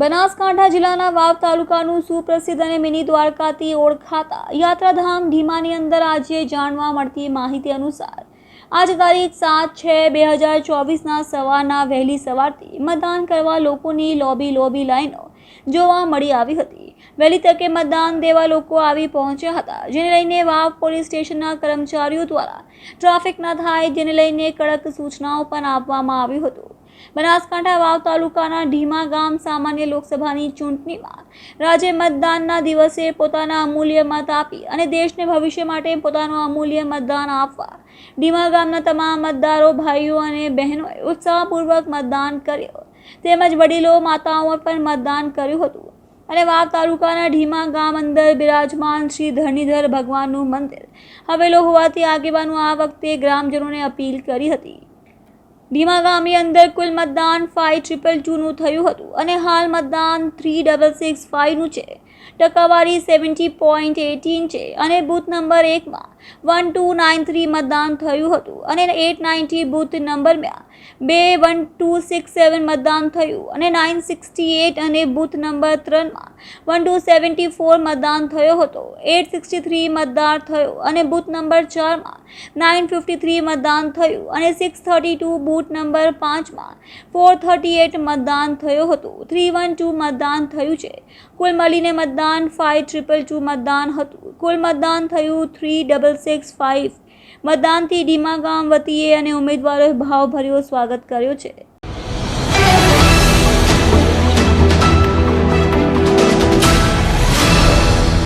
બનાસકાંઠા જિલ્લાના વાવ તાલુકાનું સુપ્રસિદ્ધ અને મિની દ્વારકાથી ઓળખાતા યાત્રાધામ ઢીમાની અંદર આજે જાણવા મળતી માહિતી અનુસાર, આજ તારીખ સાત છ બે હજાર ચોવીસના સવારના વહેલી સવારથી મતદાન કરવા લોકોની લોબી લોબી લાઈનો જોવા મળી આવી હતી. વહેલી તકે મતદાન દેવા લોકો આવી પહોંચ્યા હતા, જેને લઈને વાવ પોલીસ સ્ટેશનના કર્મચારીઓ દ્વારા ટ્રાફિક ન થાય જેને લઈને કડક સૂચનાઓ પણ આપવામાં આવ્યું હતું. બનાસકાંઠા વાવ તાલુકાના ઢીમા ગામ સામાન્ય લોકસભાની ચૂંટણીમાં રાજે મતદાનના દિવસે પોતાના અમૂલ્ય મત આપી અને દેશને ભવિષ્ય માટે પોતાનું અમૂલ્ય મતદાન આપવા ઢીમા ગામના તમામ મતદારો, ભાઈઓ અને બહેનોએ ઉત્સાહપૂર્વક મતદાન કર્યું. તેમજ વડીલો માતાઓએ પણ મતદાન કર્યું હતું. અને વાવ તાલુકાના ઢીમા ગામ અંદર બિરાજમાન શ્રી ધરણીધર ભગવાનનું મંદિર હવેલો હોવાથી આગેવાનો આ વખતે ગ્રામજનોને અપીલ કરી હતી. ભીમા ગામની અંદર કુલ મતદાન ફાઇવ ટ્રિપલ ટુનું થયું હતું અને હાલ મતદાન થ્રી ડબલ સિક્સ ફાઇવનું છે. ટકાવારી સેવન્ટી પોઈન્ટ એટીન છે અને બૂથ નંબર એકમાં વન ટુ નાઇન થ્રી મતદાન થયું હતું અને એટ નાઇન્ટી બૂથ નંબરમાં બે વન ટુ સિક્સ સેવન મતદાન થયું અને નાઇન સિક્સટી એટ અને બૂથ નંબર ત્રણમાં વન ટુ સેવન્ટી ફોર મતદાન થયો હતો. એટ સિક્સટી થ્રી મતદાન થયો અને બૂથ નંબર ચારમાં નાઇન ફિફ્ટી થ્રી મતદાન થયું અને six thirty two booth number પાંચમાં ફોર થર્ટી એટ મતદાન થયું હતું. થ્રી વન ટુ મતદાન થયું છે. કુલ મળીને મતદાન ફાઇવ ટ્રિપલ ટુ મતદાન હતું. કુલ મતદાન થયું થ્રી ડબલ સિક્સ ફાઇવ. મતદાનથી ડીમા ગામ વતીએ અને ઉમેદવારોએ ભાવભર્યો સ્વાગત કર્યો છે.